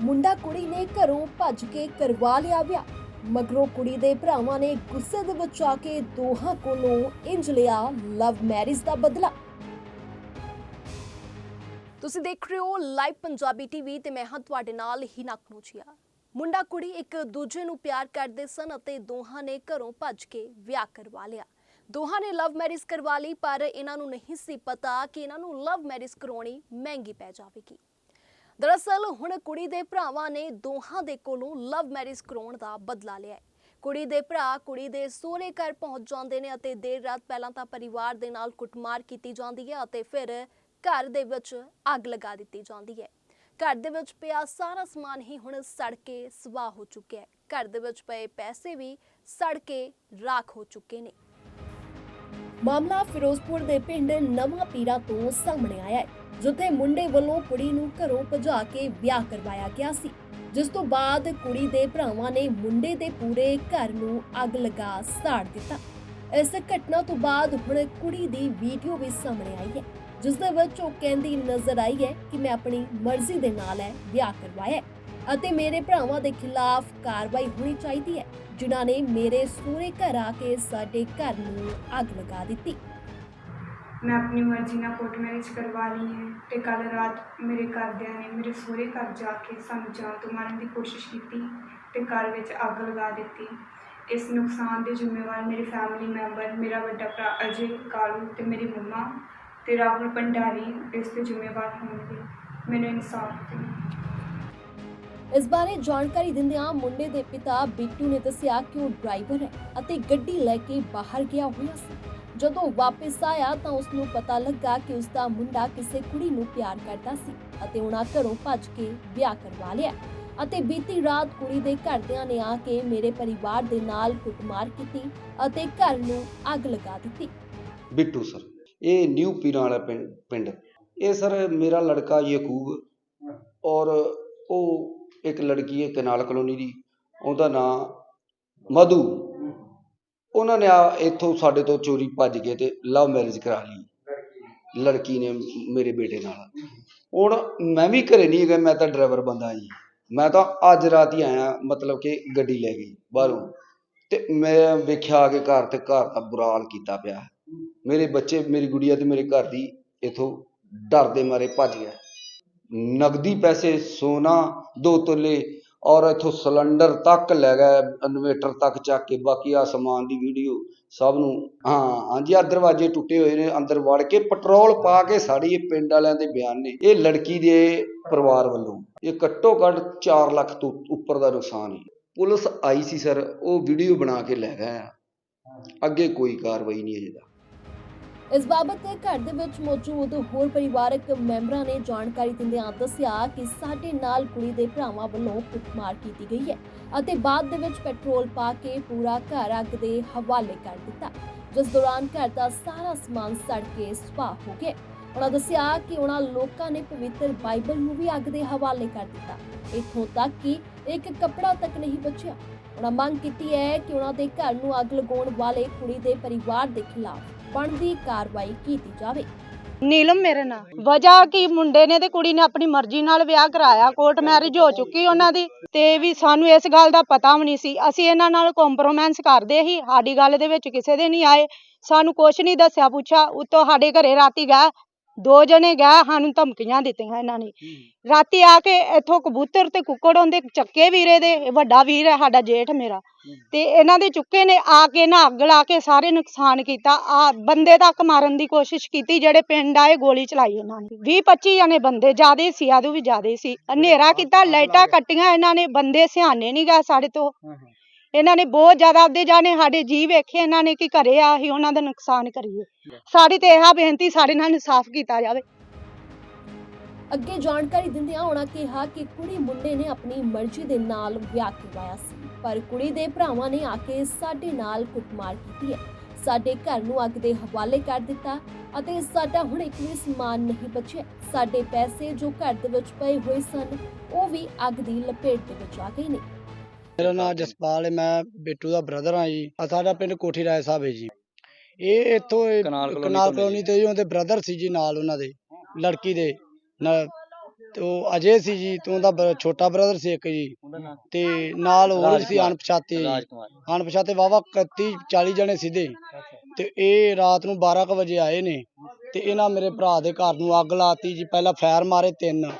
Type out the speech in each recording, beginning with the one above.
ਮੁੰਡਾ ਕੁੜੀ ਨੇ ਘਰੋਂ ਭੱਜ ਕੇ ਕਰਵਾ ਲਿਆ ਵਿਆਹ। ਮਗਰੋਂ ਕੁੜੀ ਦੇ ਭਰਾਵਾਂ ਨੇ ਗੁੱਸੇ ਦੇ ਵਿੱਚ ਆ ਕੇ ਦੋਹਾਂ ਕੋਲੋਂ ਇੰਜ ਲਿਆ ਲਵ ਮੈਰਿਜ ਦਾ ਬਦਲਾ। ਤੁਸੀਂ ਦੇਖ ਰਹੇ ਹੋ ਲਾਈਵ ਪੰਜਾਬੀ ਟੀਵੀ ਤੇ ਮੈਂ ਹਾਂ ਤੁਹਾਡੇ ਨਾਲ ਹੀ ਕਨੂਚੀਆ ਮੁੰਡਾ ਕੁੜੀ ਇੱਕ ਦੂਜੇ ਨੂੰ ਪਿਆਰ ਕਰਦੇ ਸਨ ਅਤੇ ਦੋਹਾਂ ਨੇ ਘਰੋਂ ਭੱਜ ਕੇ ਵਿਆਹ ਕਰਵਾ ਲਿਆ। ਦੋਹਾਂ ਨੇ ਲਵ ਮੈਰਿਜ ਕਰਵਾ ਲਈ, ਪਰ ਇਹਨਾਂ ਨੂੰ ਨਹੀਂ ਸੀ ਪਤਾ ਕਿ ਇਹਨਾਂ ਨੂੰ ਲਵ ਮੈਰਿਜ ਕਰਾਉਣੀ ਮਹਿੰਗੀ ਪੈ ਜਾਵੇਗੀ। ਦਰਅਸਲ ਹੁਣ ਕੁੜੀ ਦੇ ਭਰਾਵਾਂ ਨੇ ਦੋਹਾਂ ਦੇ ਕੋਲੋਂ ਲਵ ਮੈਰਿਜ ਕਰਾਉਣ ਦਾ ਬਦਲਾ ਲਿਆ ਹੈ। ਕੁੜੀ ਦੇ ਭਰਾ ਕੁੜੀ ਦੇ ਸਹੁਰੇ ਘਰ ਪਹੁੰਚ ਜਾਂਦੇ ਨੇ ਅਤੇ ਦੇਰ ਰਾਤ ਪਹਿਲਾਂ ਤਾਂ ਪਰਿਵਾਰ ਦੇ ਨਾਲ ਕੁੱਟਮਾਰ ਕੀਤੀ ਜਾਂਦੀ ਹੈ ਅਤੇ ਫਿਰ ਘਰ ਦੇ ਵਿੱਚ ਅੱਗ ਲਗਾ ਦਿੱਤੀ ਜਾਂਦੀ ਹੈ। ਘਰ ਦੇ ਵਿੱਚ ਪਿਆ ਸਾਰਾ ਸਮਾਨ ਹੀ ਹੁਣ ਸੜ ਕੇ ਸਵਾਹ ਹੋ ਚੁੱਕਿਆ ਹੈ। ਘਰ ਦੇ ਵਿੱਚ ਪਏ ਪੈਸੇ ਵੀ ਸੜ ਕੇ ਰਾਖ ਹੋ ਚੁੱਕੇ ਨੇ। ਮਾਮਲਾ ਫਿਰੋਜ਼ਪੁਰ ਦੇ ਪਿੰਡ ਨਵਾਂ ਪੀਰਾ ਤੋਂ ਸਾਹਮਣੇ ਆਇਆ ਹੈ। ਜਿੱਥੇ ਮੁੰਡੇ ਵੱਲੋਂ ਕੁੜੀ ਨੂੰ ਘਰੋਂ ਭਜਾ ਕੇ ਵਿਆਹ ਕਰਵਾਇਆ ਗਿਆ ਸੀ, ਜਿਸ ਤੋਂ ਬਾਅਦ ਕੁੜੀ ਦੇ ਭਰਾਵਾਂ ਨੇ ਮੁੰਡੇ ਦੇ ਪੂਰੇ ਘਰ ਨੂੰ ਅੱਗ ਲਗਾ ਸਾੜ ਦਿੱਤਾ। ਇਸ ਘਟਨਾ ਤੋਂ ਬਾਅਦ ਹੁਣ ਕੁੜੀ ਦੀ ਵੀਡੀਓ ਵੀ ਸਾਹਮਣੇ ਆਈ ਹੈ, ਜਿਸ ਦੇ ਵਿੱਚ ਉਹ ਕਹਿੰਦੀ ਨਜ਼ਰ ਆਈ ਹੈ ਕਿ ਮੈਂ ਆਪਣੀ ਮਰਜ਼ੀ ਦੇ ਨਾਲ ਹੈ ਵਿਆਹ ਕਰਵਾਇਆ ਅਤੇ ਮੇਰੇ ਭਰਾਵਾਂ ਦੇ ਖਿਲਾਫ ਕਾਰਵਾਈ ਹੋਣੀ ਚਾਹੀਦੀ ਹੈ, ਜਿਨ੍ਹਾਂ ਨੇ ਮੇਰੇ ਸੂਰੇ ਘਰ ਆ ਕੇ ਸਾਡੇ ਘਰ ਨੂੰ ਅੱਗ ਲਗਾ ਦਿੱਤੀ। ਮੈਂ ਆਪਣੀ ਮਰਜ਼ੀ ਨਾਲ ਕੋਰਟ ਮੈਰਿਜ ਕਰਵਾ ਲਈ ਹੈ ਅਤੇ ਕੱਲ੍ਹ ਰਾਤ ਮੇਰੇ ਘਰਦਿਆਂ ਨੇ ਮੇਰੇ ਸਹੁਰੇ ਘਰ ਜਾ ਕੇ ਸਾਨੂੰ ਜਾਨ ਤੋਂ ਮਾਰਨ ਦੀ ਕੋਸ਼ਿਸ਼ ਕੀਤੀ ਅਤੇ ਘਰ ਵਿੱਚ ਅੱਗ ਲਗਾ ਦਿੱਤੀ। ਇਸ ਨੁਕਸਾਨ ਦੇ ਜ਼ਿੰਮੇਵਾਰ ਮੇਰੇ ਫੈਮਿਲੀ ਮੈਂਬਰ ਮੇਰਾ ਵੱਡਾ ਭਰਾ ਅਜੇ, ਕਾਲੂ ਅਤੇ ਮੇਰੀ ਮੰਮਾ ਅਤੇ ਰਾਹੁਲ ਭੰਡਾਰੀ ਇਸ ਦੇ ਜ਼ਿੰਮੇਵਾਰ ਹੋਣਗੇ। ਮੈਨੂੰ ਇਨਸਾਫ ਦਿਓ। ਇਸ ਬਾਰੇ ਜਾਣਕਾਰੀ ਦਿੰਦਿਆਂ ਮੁੰਡੇ ਦੇ ਪਿਤਾ ਬਿੱਟੂ ਨੇ ਦੱਸਿਆ ਕਿ ਉਹ ਡਰਾਈਵਰ ਹੈ ਅਤੇ ਗੱਡੀ ਲੈ ਕੇ ਬਾਹਰ ਗਿਆ ਹੋਇਆ ਸੀ। ਜਦੋਂ ਵਾਪਸ ਆਇਆ ਤਾਂ ਉਸ ਨੂੰ ਪਤਾ ਲੱਗਾ ਕਿ ਉਸ ਦਾ ਮੁੰਡਾ ਕਿਸੇ ਕੁੜੀ ਨੂੰ ਪਿਆਰ ਕਰਦਾ ਸੀ ਅਤੇ ਉਹਨਾਂ ਘਰੋਂ ਭੱਜ ਕੇ ਵਿਆਹ ਕਰਵਾ ਲਿਆ ਅਤੇ ਬੀਤੀ ਰਾਤ ਕੁੜੀ ਦੇ ਘਰਦਿਆਂ ਨੇ ਆ ਕੇ ਮੇਰੇ ਪਰਿਵਾਰ ਦੇ ਨਾਲ ਕੁੱਟਮਾਰ ਕੀਤੀ ਅਤੇ ਘਰ ਨੂੰ ਅੱਗ ਲਗਾ ਦਿੱਤੀ। ਬਿੱਟੂ ਸਰ, ਇਹ ਨਿਊ ਪੀਰਾਂ ਵਾਲਾ ਪਿੰ- ਪਿੰਡ। ਇਹ ਸਰ ਮੇਰਾ ਲੜਕਾ ਯਕੂਬ ਔਰ ਉਹ ਇੱਕ ਲੜਕੀ ਹੈ, ਕਨਾਲ ਕਲੋਨੀ ਦੀ। ਉਹਦਾ ਨਾਂ ਮਧੂ। ਉਹਨਾਂ ਨੇ ਆ ਇੱਥੋਂ ਸਾਡੇ ਤੋਂ ਚੋਰੀ ਭੱਜ ਕੇ ਤੇ ਲਵ ਮੈਰਿਜ ਕਰਾ ਲਈ। ਲੜਕੀ ਨੇ ਮੇਰੇ ਬੇਟੇ ਨਾਲ। ਹੁਣ ਮੈਂ ਵੀ ਘਰੇ ਨਹੀਂ ਹੈਗਾ, ਮੈਂ ਤਾਂ ਡਰਾਈਵਰ ਬੰਦਾ ਜੀ। ਮੈਂ ਤਾਂ ਅੱਜ ਰਾਤ ਹੀ ਆਇਆ, ਮਤਲਬ ਕਿ ਗੱਡੀ ਲੈ ਗਈ ਬਾਹਰੋਂ। ਤੇ ਮੈਂ ਵੇਖਿਆ ਆ ਕੇ ਘਰ ਤੇ ਘਰ ਦਾ ਬੁਰਾ ਹਾਲ ਕੀਤਾ ਪਿਆ। ਮੇਰੇ ਬੱਚੇ, ਮੇਰੀ ਗੁੜੀਆ ਤੇ ਮੇਰੇ ਘਰ ਦੀ ਇਥੋਂ ਡਰ ਦੇ ਮਾਰੇ ਭੱਜ ਗਿਆ। ਨਗਦੀ ਪੈਸੇ, ਸੋਨਾ, ਦੋ ਤੋਲੇ ਔਰ ਇੱਥੋਂ ਸਿਲੰਡਰ ਤੱਕ ਲੈ ਗਏ, ਇਨਵੇਟਰ ਤੱਕ ਚੱਕ ਕੇ, ਬਾਕੀ ਆ ਸਮਾਨ ਦੀ ਵੀਡੀਓ ਸਭ ਨੂੰ, ਹਾਂ, ਹਾਂਜੀ ਆ ਦਰਵਾਜ਼ੇ ਟੁੱਟੇ ਹੋਏ ਨੇ, ਅੰਦਰ ਵੜ ਕੇ ਪੈਟਰੋਲ ਪਾ ਕੇ ਸਾੜੀ ਇਹ ਪਿੰਡ ਵਾਲਿਆਂ ਦੇ ਬਿਆਨ ਨੇ। ਇਹ ਲੜਕੀ ਦੇ ਪਰਿਵਾਰ ਵੱਲੋਂ। ਇਹ ਘੱਟੋ ਘੱਟ 4 ਲੱਖ ਤੋਂ ਉੱਪਰ ਦਾ ਨੁਕਸਾਨ ਹੈ। ਪੁਲਿਸ ਆਈ ਸੀ, ਸਰ, ਉਹ ਵੀਡੀਓ ਬਣਾ ਕੇ ਲੈ ਗਏ ਆ। ਅੱਗੇ ਕੋਈ ਕਾਰਵਾਈ ਨਹੀਂ ਅਜੇ ਤੱਕ। ਇਸ ਬਾਬਤ ਘਰ ਦੇ ਵਿੱਚ ਮੌਜੂਦ ਹੋਰ ਪਰਿਵਾਰਕ ਮੈਂਬਰਾਂ ਨੇ ਜਾਣਕਾਰੀ ਦਿੰਦਿਆਂ ਦੱਸਿਆ ਕਿ ਸਾਡੇ ਨਾਲ ਕੁੜੀ ਦੇ ਭਰਾਵਾਂ ਵੱਲੋਂ ਕੁੱਟਮਾਰ ਕੀਤੀ ਗਈ ਹੈ ਅਤੇ ਬਾਅਦ ਦੇ ਵਿੱਚ ਪੈਟਰੋਲ ਪਾ ਕੇ ਪੂਰਾ ਘਰ ਅੱਗ ਦੇ ਹਵਾਲੇ ਕਰ ਦਿੱਤਾ, ਜਿਸ ਦੌਰਾਨ ਘਰ ਦਾ ਸਾਰਾ ਸਮਾਨ ਸੜ ਕੇ ਸੁਆਹ ਹੋ ਗਿਆ। ਉਹਨਾਂ ਦੱਸਿਆ ਕਿ ਉਹਨਾਂ ਲੋਕਾਂ ਨੇ ਪਵਿੱਤਰ ਬਾਈਬਲ ਨੂੰ ਵੀ ਅੱਗ ਦੇ ਹਵਾਲੇ ਕਰ ਦਿੱਤਾ। ਇੱਥੋਂ ਤੱਕ ਕਿ ਇੱਕ ਕੱਪੜਾ ਤੱਕ ਨਹੀਂ ਬਚਿਆ। ਉਹਨਾਂ ਮੰਗ ਕੀਤੀ ਹੈ ਕਿ ਉਹਨਾਂ ਦੇ ਘਰ ਨੂੰ ਅੱਗ ਲਗਾਉਣ ਵਾਲੇ ਕੁੜੀ ਦੇ ਪਰਿਵਾਰ ਦੇ ਖਿਲਾਫ ਬਣਦੀ ਕਾਰਵਾਈ ਕੀਤੀ ਜਾਵੇ। ਨੀਲਮ ਮੇਰੇ ਨਾਲ। ਵਜ੍ਹਾ ਕਿ? ਮੁੰਡੇ ਨੇ ਤੇ ਕੁੜੀ ਨੇ ਆਪਣੀ ਮਰਜ਼ੀ ਨਾਲ ਵਿਆਹ ਕਰਾਇਆ। ਕੋਰਟ ਮੈਰਿਜ ਹੋ ਚੁੱਕੀ ਉਹਨਾਂ ਦੀ। ਤੇ ਵੀ ਸਾਨੂੰ ਇਸ ਗੱਲ ਦਾ ਪਤਾ ਵੀ ਨਹੀਂ ਸੀ। ਅਸੀਂ ਇਹਨਾਂ ਨਾਲ ਕੰਪਰੋਮਾਈਜ਼ ਕਰਦੇ ਸੀ। ਸਾਡੀ ਗੱਲ ਦੇ ਵਿੱਚ ਕਿਸੇ ਦੇ ਨਹੀਂ ਆਏ। ਸਾਨੂੰ ਕੁਛ ਨਹੀਂ ਦੱਸਿਆ, ਪੁੱਛਿਆ। ਉਤੋਂ ਸਾਡੇ ਘਰੇ ਰਾਤੀ ਗਏ। ਦੋ ਜਣੇ ਗਏ ਸਾਨੂੰ ਧਮਕੀਆਂ ਦਿੱਤੀਆਂ ਇਹਨਾਂ ਨੇ। ਰਾਤੀ ਆ ਕੇ ਇੱਥੋਂ ਕਬੂਤਰ ਤੇ ਕੁੱਕੜ ਹੁੰਦੇ ਚੱਕੇ ਵੀਰੇ ਦੇ ਇਹ ਵੱਡਾ ਵੀਰ ਹੈ ਸਾਡਾ ਜੇਠ ਮੇਰਾ। ਤੇ ਇਹਨਾਂ ਦੇ ਚੁੱਕੇ ਨੇ ਆ ਕੇ ਨਾ ਅੱਗ ਲਾ ਕੇ ਸਾਰੇ ਨੁਕਸਾਨ ਕੀਤਾ। ਆ ਬੰਦੇ ਤੱਕ ਮਾਰਨ ਦੀ ਕੋਸ਼ਿਸ਼ ਕੀਤੀ ਜਿਹੜੇ ਪਿੰਡ ਆਏ ਗੋਲੀ ਚਲਾਈ ਇਹਨਾਂ ਨੇ। 20 25 ਜਣੇ ਬੰਦੇ ਜਿਆਦੇ ਸੀ ਆਦੂ ਵੀ ਜਿਆਦੇ ਸੀ। ਹਨੇਰਾ ਕੀਤਾ ਲਾਈਟਾਂ ਕੱਟੀਆਂ ਇਹਨਾਂ ਨੇ ਬੰਦੇ ਸਿਆਣੇ ਨਹੀਂ ਗਏ ਸਾਡੇ ਤੋਂ। ਇਹਨਾਂ ਨੇ ਬਹੁਤ ਜ਼ਿਆਦਾ ਆਪਦੇ ਜਾਣੇ ਸਾਡੇ ਜੀ ਵੇਖੇ, ਇਹਨਾਂ ਨੇ ਕਿ ਘਰੇ ਆ, ਅਸੀਂ ਉਹਨਾਂ ਦਾ ਨੁਕਸਾਨ ਕਰੀਏ। ਸਾਡੀ ਤੇ ਇਹ ਬੇਨਤੀ ਸਾਡੇ ਨਾਲ ਇਨਸਾਫ ਕੀਤਾ ਜਾਵੇ। ਅੱਗੇ ਜਾਣਕਾਰੀ ਦਿੰਦਿਆਂ ਉਹਨਾਂ ਕਿਹਾ ਕਿ ਕੁੜੀ ਮੁੰਡੇ ਨੇ ਆਪਣੀ ਮਰਜ਼ੀ ਦੇ ਨਾਲ ਵਿਆਹ ਕਰਵਾਇਆ ਸੀ, ਪਰ ਕੁੜੀ ਦੇ ਭਰਾਵਾਂ ਨੇ ਆ ਕੇ ਸਾਡੇ ਨਾਲ ਕੁੱਟਮਾਰ ਕੀਤੀ ਹੈ। ਸਾਡੇ ਘਰ ਨੂੰ ਅੱਗ ਦੇ ਹਵਾਲੇ ਕਰ ਦਿੱਤਾ ਅਤੇ ਸਾਡਾ ਹੁਣ ਇੱਕ ਵੀ ਸਮਾਨ ਨਹੀਂ ਬਚਿਆ। ਸਾਡੇ ਪੈਸੇ ਜੋ ਘਰ ਦੇ ਵਿੱਚ ਪਏ ਹੋਏ ਸਨ, ਉਹ ਵੀ ਅੱਗ ਦੀ ਲਪੇਟ ਦੇ ਵਿੱਚ ਆ ਗਏ ਨੇ। ਮੇਰਾ ਨਾਮ ਜਸਪਾਲ ਹੈ ਮੈਂ ਬਿੱਟੂ ਦਾ ਬ੍ਰਦਰ ਹਾਂ ਜੀ। ਆ ਸਾਡਾ ਪਿੰਡ ਕੋਠੀ ਰਾਏ ਸਾਹਿਬ ਹੈ ਜੀ। ਇਹ ਇੱਥੋਂ ਇਹ ਕਨਾਲ ਕਲੋਨੀ ਤੋਂ ਜੀ। ਉਹਦੇ ਬ੍ਰਦਰ ਸੀ ਜੀ ਨਾਲ ਉਹਨਾਂ ਦੇ ਲੜਕੀ ਦੇ ਨਾਲ। ਤੇ ਉਹ ਅਜੇ ਸੀ ਜੀ ਤੇ ਉਹਦਾ ਛੋਟਾ ਬ੍ਰਦਰ ਸੀ ਇੱਕ ਜੀ। ਤੇ ਨਾਲ ਹੋਰ ਸੀ ਅਣਪਛਾਤੇ ਜੀ। ਅਣਪਛਾਤੇ ਵਾਵਾ 31 40 ਜਣੇ ਸਿੱਧੇ। ਤੇ ਇਹ ਰਾਤ ਨੂੰ 12 ਕੁ ਵਜੇ ਆਏ ਨੇ। ਤੇ ਇਹਨਾਂ ਮੇਰੇ ਭਰਾ ਦੇ ਘਰ ਨੂੰ ਅੱਗ ਲਾਤੀ ਜੀ। ਪਹਿਲਾਂ ਫਾਇਰ ਮਾਰੇ ਤਿੰਨ।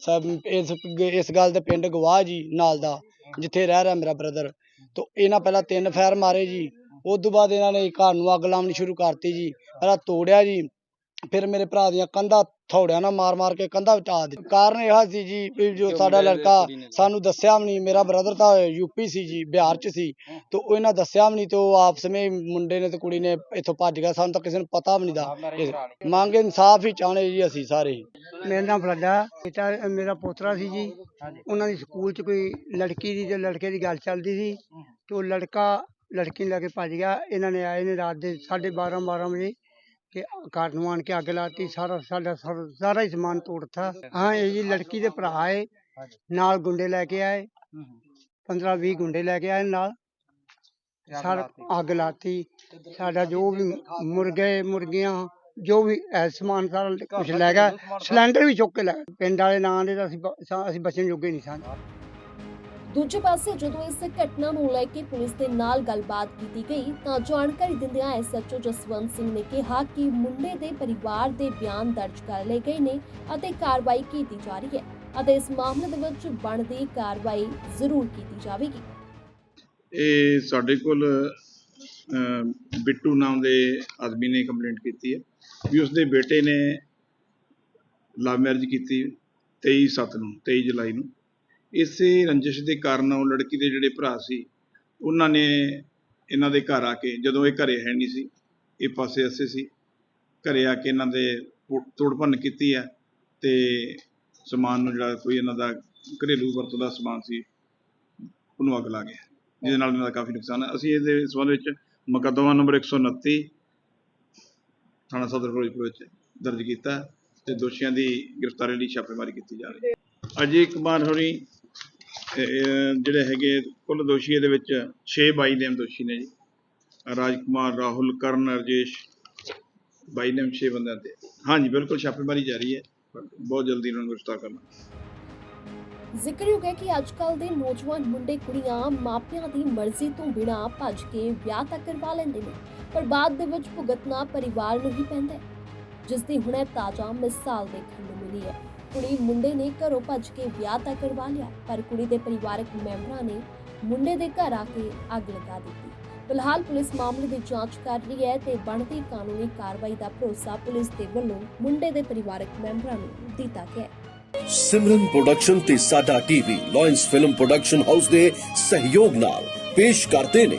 ਸਭ ਇਸ ਇਸ ਗੱਲ ਦੇ ਪਿੰਡ ਗਵਾਹ ਜੀ ਨਾਲ ਦਾ। ਜਿੱਥੇ ਰਹਿ ਰਿਹਾ ਮੇਰਾ ਬ੍ਰਦਰ ਤੋਂ ਇਹਨਾਂ ਪਹਿਲਾਂ ਤਿੰਨ ਫਾਇਰ ਮਾਰੇ ਜੀ ਉਸ ਤੋਂ ਬਾਅਦ ਇਹਨਾਂ ਨੇ ਘਰ ਨੂੰ ਅੱਗ ਲਾਉਣੀ ਸ਼ੁਰੂ ਕਰਤੀ ਜੀ ਪਹਿਲਾਂ ਤੋੜਿਆ ਜੀ ਫਿਰ ਮੇਰੇ ਭਰਾ ਦੀਆਂ ਕੰਧਾਂ ਥੋੜਿਆਂ ਨਾਲ ਮਾਰ ਮਾਰ ਕੇ ਕੰਧਾਂ ਵਟਾ ਦਿੱਤੀ ਕਾਰਨ ਇਹ ਸੀ ਜੀ ਵੀ ਜੋ ਸਾਡਾ ਲੜਕਾ ਸਾਨੂੰ ਦੱਸਿਆ ਵੀ ਨਹੀਂ ਮੇਰਾ ਬ੍ਰਦਰ ਤਾਂ ਯੂਪੀ ਸੀ ਜੀ ਬਿਹਾਰ ਚ ਸੀ। ਤੇ ਉਹ ਇਹਨਾਂ ਦੱਸਿਆ ਵੀ ਨਹੀਂ ਤੇ ਉਹ ਆਪਸ ਵਿੱਚ ਮੁੰਡੇ ਨੇ ਤੇ ਕੁੜੀ ਨੇ ਇੱਥੋਂ ਭੱਜ ਗਿਆ ਸਾਨੂੰ ਤਾਂ ਕਿਸੇ ਨੂੰ ਪਤਾ ਵੀ ਨਹੀਂ ਦਾ। ਮੰਗ ਇਨਸਾਫ ਹੀ ਚਾਹਣੇ ਜੀ ਅਸੀਂ ਸਾਰੇ। ਮੇਰਾ ਨਾਮ ਫਰਦਾ ਬੇਟਾ ਮੇਰਾ ਪੋਤਰਾ ਸੀ ਜੀ। ਉਹਨਾਂ ਦੀ ਸਕੂਲ 'ਚ ਕੋਈ ਲੜਕੀ ਦੀ ਤੇ ਲੜਕੇ ਦੀ ਗੱਲ ਚੱਲਦੀ ਸੀ। ਤੇ ਉਹ ਲੜਕਾ ਲੜਕੀ ਨੂੰ ਲੈ ਕੇ ਭੱਜ ਗਿਆ। ਇਹਨਾਂ ਨੇ ਆਏ ਨੇ ਰਾਤ ਦੇ 12:30 12 ਵਜੇ। ਕਿ ਘਰ ਨੂੰ ਆਣ ਕੇ ਅੱਗ ਲਾਤੀ ਸਾਰਾ ਸਾਡਾ ਸਾਰਾ ਸਾਰਾ ਹੀ ਸਮਾਨ ਤੋੜਤਾ। ਹਾਂ, ਇਹ ਜੀ ਲੜਕੀ ਦੇ ਭਰਾ ਆਏ, ਨਾਲ ਗੁੰਡੇ ਲੈ ਕੇ ਆਏ 15 20 ਗੁੰਡੇ ਲੈ ਕੇ ਆਏ ਨਾਲ। ਸਾਰਾ ਅੱਗ ਲਾਤੀ, ਸਾਡਾ ਜੋ ਵੀ ਮੁਰਗੇ, ਮੁਰਗੀਆਂ, ਜੋ ਵੀ ਹੈ ਸਮਾਨ ਸਾਰਾ ਕੁਝ ਲੈ ਗਿਆ, ਸਿਲੰਡਰ ਵੀ ਚੁੱਕ ਕੇ ਲੈ ਗਏ। ਪਿੰਡ ਵਾਲੇ ਨਾਂ ਦੇ ਤਾਂ ਅਸੀਂ ਬ- ਸਾ- ਅਸੀਂ ਬਚਣ ਜੋਗੇ ਨਹੀਂ ਸਨ ਦੂਜੇ ਪਾਸੇ ਜਦੋਂ ਇਸ ਘਟਨਾ ਨੂੰ ਲੈ ਕੇ ਪੁਲਿਸ ਦੇ ਨਾਲ ਗੱਲਬਾਤ ਕੀਤੀ ਗਈ, ਤਾਂ ਜਾਣਕਾਰੀ ਦਿੰਦਿਆਂ ਐਸਐਚਓ ਜਸਵੰਤ ਸਿੰਘ ਨੇ ਕਿਹਾ ਕਿ ਮੁੰਡੇ ਦੇ ਪਰਿਵਾਰ ਦੇ ਬਿਆਨ ਦਰਜ ਕਰ ਲਏ ਗਏ ਨੇ ਅਤੇ ਕਾਰਵਾਈ ਕੀਤੀ ਜਾ ਰਹੀ ਹੈ ਅਤੇ ਇਸ ਮਾਮਲੇ ਦੇ ਵਿੱਚ ਬਣਦੀ ਕਾਰਵਾਈ ਜ਼ਰੂਰ ਕੀਤੀ ਜਾਵੇਗੀ। ਇਹ ਸਾਡੇ ਕੋਲ ਬਿੱਟੂ ਨਾਮ ਦੇ ਆਦਮੀ ਨੇ ਕੰਪਲੇਂਟ ਕੀਤੀ ਹੈ ਵੀ ਉਸਦੇ ਬੇਟੇ ਨੇ ਲਵ ਮੈਰਿਜ ਕੀਤੀ 23 ਸੱਤ ਨੂੰ 23 ਜੁਲਾਈ ਨੂੰ। ਇਸੇ ਰੰਜਿਸ਼ ਦੇ ਕਾਰਨ ਉਹ ਲੜਕੀ ਦੇ ਜਿਹੜੇ ਭਰਾ ਸੀ, ਉਹਨਾਂ ਨੇ ਇਹਨਾਂ ਦੇ ਘਰ ਆ ਕੇ, ਜਦੋਂ ਇਹ ਘਰੇ ਹੈ ਨਹੀਂ ਸੀ, ਇਹ ਪਾਸੇ ਅਸੇ ਸੀ, ਘਰੇ ਆ ਕੇ ਇਹਨਾਂ ਦੇ ਤੋੜ- ਭੰਨ ਕੀਤੀ ਹੈ ਤੇ ਸਮਾਨ ਨੂੰ ਜਿਹੜਾ ਕੋਈ ਇਹਨਾਂ ਦਾ ਘਰੇਲੂ ਵਰਤੋਂ ਦਾ ਸਮਾਨ ਸੀ, ਉਹਨੂੰ ਅੱਗ ਲਾ ਗਿਆ, ਜਿਹਦੇ ਨਾਲ ਇਹਨਾਂ ਦਾ ਕਾਫੀ ਨੁਕਸਾਨ ਹੈ। ਅਸੀਂ ਇਹਦੇ ਸੰਬੰਧ ਵਿੱਚ ਮੁਕੱਦਮਾ ਨੰਬਰ 129 ਥਾਣਾ ਸਦਰ ਫਿਰੋਜ਼ਪੁਰ ਵਿੱਚ ਦਰਜ ਕੀਤਾ ਹੈ ਤੇ ਦੋਸ਼ੀਆਂ ਦੀ ਗ੍ਰਿਫਤਾਰੀ ਲਈ ਛਾਪੇਮਾਰੀ ਕੀਤੀ ਜਾ ਰਹੀ ਹੈ। ਅਜੇ ਕੁਮਾਰ ਹੋਣੀ ਜਿਹੜੇ ਹੈਗੇ ਕੁੱਲ ਦੋਸ਼ੀ ਇਹਦੇ ਵਿੱਚ 6 ਬਾਈ ਨੇਮ ਦੋਸ਼ੀ ਨੇ ਜੀ। ਰਾਜ ਰਾਹੁਲ, ਕਰਨ, ਰਜੇਸ਼ ਬਾਈ ਨੇਮ 6 ਬੰਦਿਆਂ ਤੇ। ਹਾਂਜੀ ਬਿਲਕੁਲ ਛਾਪੇਮਾਰੀ ਜਾਰੀ ਹੈ। ਬਹੁਤ ਜਲਦੀ ਇਹਨਾਂ ਨੂੰ ਗ੍ਰਿਫਤਾਰ ਕਰਨਾ। ਜ਼ਿਕਰਯੋਗ ਹੈ ਕਿ ਅੱਜਕੱਲ ਦੇ ਨੌਜਵਾਨ ਮੁੰਡੇ, ਕੁੜੀਆਂ ਮਾਪਿਆਂ ਦੀ ਮਰਜ਼ੀ ਤੋਂ ਬਿਨਾਂ ਭੱਜ ਕੇ ਵਿਆਹ ਤੱਕ ਕਰਵਾ ਲੈਂਦੇ ਨੇ, ਪਰ ਬਾਅਦ ਦੇ ਵਿੱਚ ਭੁਗਤਣਾ ਪਰਿਵਾਰ ਨੂੰ ਹੀ ਪੈਂਦਾ ਹੈ ਜਿਸ ਦੀ ਹੁਣੇ ਤਾਜ਼ਾ ਮਿਸਾਲ ਦੇਖਣ ਨੂੰ ਮਿਲੀ ਹੈ। ਕੁੜੀ ਮੁੰਡੇ ਨੇ ਘਰੋਂ ਭੱਜ ਕੇ ਵਿਆਹ ਤੱਕ ਕਰਵਾ ਲਿਆ, ਪਰ ਕੁੜੀ ਦੇ ਪਰਿਵਾਰਕ ਮੈਂਬਰਾਂ ਨੇ ਮੁੰਡੇ ਦੇ ਘਰ ਆ ਕੇ ਅੱਗ ਲਗਾ ਦਿੱਤੀ। ਫਿਲਹਾਲ ਪੁਲਿਸ ਮਾਮਲੇ ਦੀ ਜਾਂਚ ਕਰ ਰਹੀ ਹੈ ਤੇ ਬਣਦੀ ਕਾਨੂੰਨੀ ਕਾਰਵਾਈ ਦਾ ਭਰੋਸਾ ਪੁਲਿਸ ਦੇ ਵੱਲੋਂ ਮੁੰਡੇ ਦੇ ਪਰਿਵਾਰਕ ਮੈਂਬਰਾਂ ਨੂੰ ਦਿੱਤਾ ਗਿਆ ਸਿਮਰਨ ਪ੍ਰੋਡਕਸ਼ਨ ਤੇ ਸਾਡਾ TV lions film production house ਦੇ ਸਹਿਯੋਗ ਨਾਲ ਪੇਸ਼ ਕਰਦੇ ਨੇ